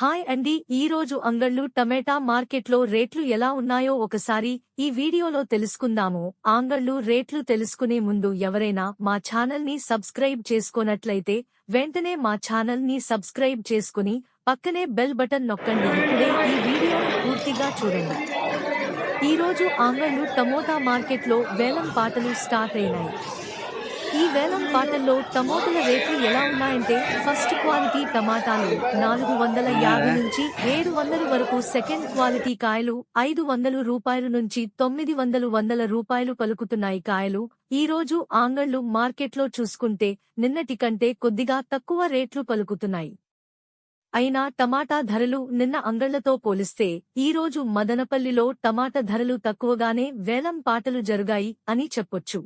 Hi అండి ఈ రోజు అంగళ్ళు టమాటా మార్కెట్లో రేట్లు ఎలా ఉన్నాయో ఒకసారి ఈ వీడియోలో తెలుసుకుందాము. ఆంగళ్ళు రేట్లు తెలుసుకునే ముందు ఎవరైనా మా ఛానల్ని సబ్స్క్రైబ్ చేసుకోనట్లయితే వెంటనే మా ఛానల్ని సబ్స్క్రైబ్ చేసుకుని పక్కనే బెల్ బటన్ నొక్కండి. ఇప్పుడే ఈ వీడియోను పూర్తిగా చూడండి. ఈ రోజు ఆంగళ్ళు టమోటా మార్కెట్లో వేలం పాటలు స్టార్ట్ అయినాయి. వేలం పాటల్లో టమాటాల రేట్లు ఎలా ఉన్నాయంటే ఫస్ట్ క్వాలిటీ టమాటాలు నాలుగు వందల యాభై నుంచి ఏడు వందల వరకు సెకండ్ క్వాలిటీ కాయలు ఐదు వందలు రూపాయల నుంచి తొమ్మిది వందలు వందల రూపాయలు పలుకుతున్నాయి కాయలు. ఈ రోజు ఆంగళ్ళు మార్కెట్లో చూసుకుంటే నిన్నటి కంటే కొద్దిగా తక్కువ రేట్లు పలుకుతున్నాయి. అయినా టమాటా ధరలు నిన్న అంగళ్ళతో పోలిస్తే ఈ రోజు మదనపల్లిలో టమాటా ధరలు తక్కువగానే వేలం పాటలు జరుగాయి అని చెప్పొచ్చు.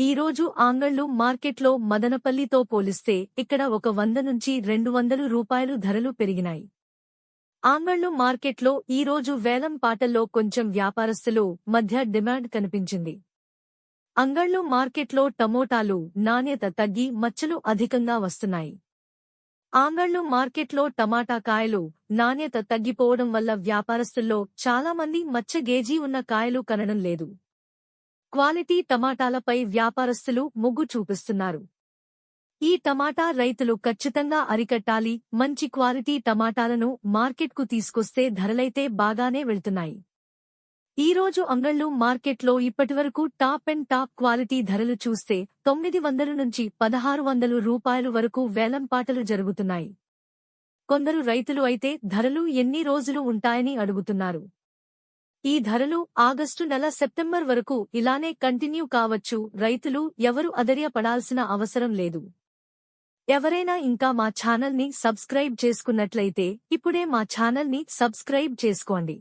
ఈ రోజు ఆంగళ్ళు మార్కెట్లో మదనపల్లితో పోలిస్తే ఇక్కడ ఒక వంద నుంచి రెండు వందలు రూపాయలు ధరలు పెరిగినాయి. ఆంగళ్ళు మార్కెట్లో ఈ రోజు వేలం పాటల్లో కొంచెం వ్యాపారస్తులు మధ్య డిమాండ్ కనిపించింది. అంగళ్ళు మార్కెట్లో టమోటాలు నాణ్యత తగ్గి మచ్చలు అధికంగా వస్తున్నాయి. ఆంగళ్ళు మార్కెట్లో టమాటా కాయలు నాణ్యత తగ్గిపోవడం వల్ల వ్యాపారస్తుల్లో చాలామంది మచ్చ గేజీ ఉన్న కాయలు కనడం లేదు. క్వాలిటీ టమాటాలపై వ్యాపారస్తులు మొగ్గు చూపిస్తున్నారు. ఈ టమాటా రైతులు ఖచ్చితంగా అరికట్టాలి మంచి క్వాలిటీ టమాటాలను మార్కెట్కు తీసుకొస్తే ధరలైతే బాగానే వెళ్తున్నాయి. ఈ రోజు అంగళ్ళు మార్కెట్లో ఇప్పటివరకు టాప్ అండ్ టాప్ క్వాలిటీ ధరలు చూస్తే తొమ్మిది వందల నుంచి పదహారు వందలు రూపాయలు వరకు వేలంపాటలు జరుగుతున్నాయి. కొందరు రైతులు అయితే ధరలు ఎన్ని రోజులు ఉంటాయని అడుగుతున్నారు. ఈ ధరలు ఆగస్టు నెల సెప్టెంబర్ వరకు ఇలానే కంటిన్యూ కావచ్చు. రైతులు ఎవరు అధైర్యపడాల్సిన అవసరం లేదు. ఎవరైనా ఇంకా మా ఛానల్ని సబ్స్క్రైబ్ చేసుకున్నట్లయితే ఇప్పుడే మా ఛానల్ని సబ్స్క్రైబ్ చేసుకోండి.